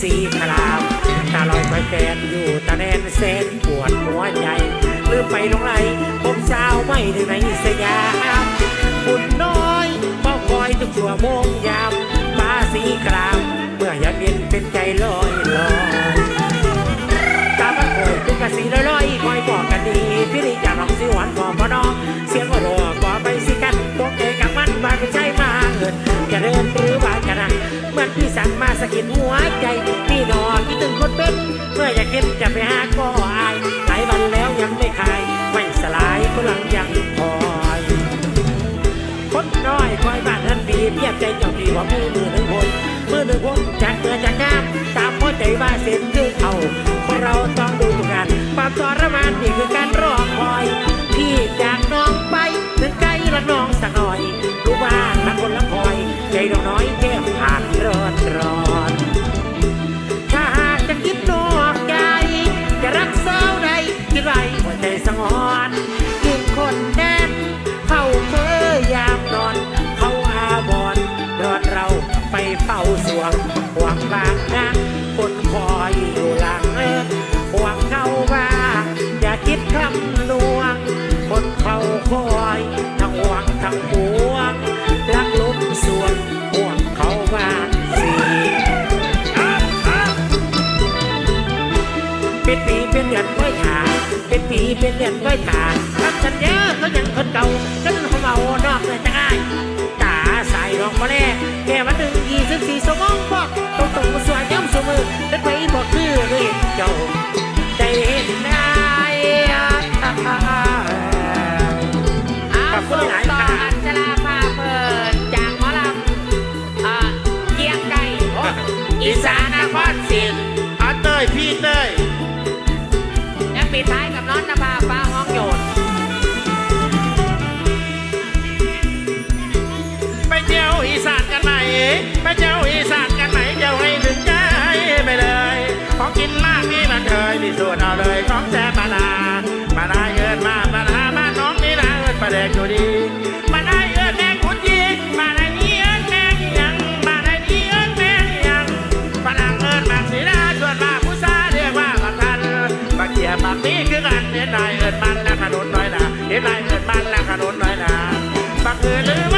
สีครามตาลอยคอยแฟนอยู่ตาแนนเส้นปวดหัวใจลืมไปลงไหลผมสาไม่ถึงในสยามบุญน้อยเฝ้าคอยทุกชั่วโมงยามฟ้าสีครามเมื่อยามเย็นเป็นใจลอยลอยตาบันโอยเป็นกะสีลอยๆคอยบอกกันดีพี่ริจากน้องสิหวานบอกพ่อน้อง สั่งมาสะกิดหัวใจพี่นอนคิดถึงคนเป็นเมื่ออยากเห็นจะไปหาก็อายหลายวันแล้วยังไม่คลายไม่สลายก็ลังยังคอยคนน้อยคอยบ้านนั้นดีเพียบใจเจ้าดีว่ามือมือหนึ่งคนมือหนึ่งคนจากเมื่อจากงามตามหัวใจว่าเส้นคือเขาคนเราต้องดูทุกงานความทรมานนี่คือการรอคอย พี่จากน้องไปถึงไกลละน้องสักหน่อยรู้บ้างละคนละคอยใจดอกน้อยแก้ วงหวังบางนะคนคอยอยู่หลังเออหวังเขาว่าอย่าคิดคำลวง คนเขาคอยทั้งหวังทั้งปวงรักลุกสวงห่วงเขาว่าสีเป็นปีเป็นเดือนไว้ถาเป็นปีเป็นเดือนไว้ถาทำสัญญาเขายังคนเก่าจนเขาเมา คุณต่ออัญชลาพาเปิดจากหมอลำอ่าเกียงไก่โอ้อีสานนครศรีอาเต้ยพี่เต้ยและปิดท้ายกับน้องนภาฟ้าห้องโยนไปเที่ยวอีสานกันไหมไปเที่ยวอีสานกันไหมเที่ยวให้ถึงใจไปเลย ของกินมากนี่มันเคยพิสูจน์เอาเลยของแซ่บปลาลาดาเอินมาป บักเกียบบักนี้คือกันเห็นนายเอิดมันและขนุนน้อยนาเห็นนายเอิดมันและขนุนน้อยนาบักเอือลืม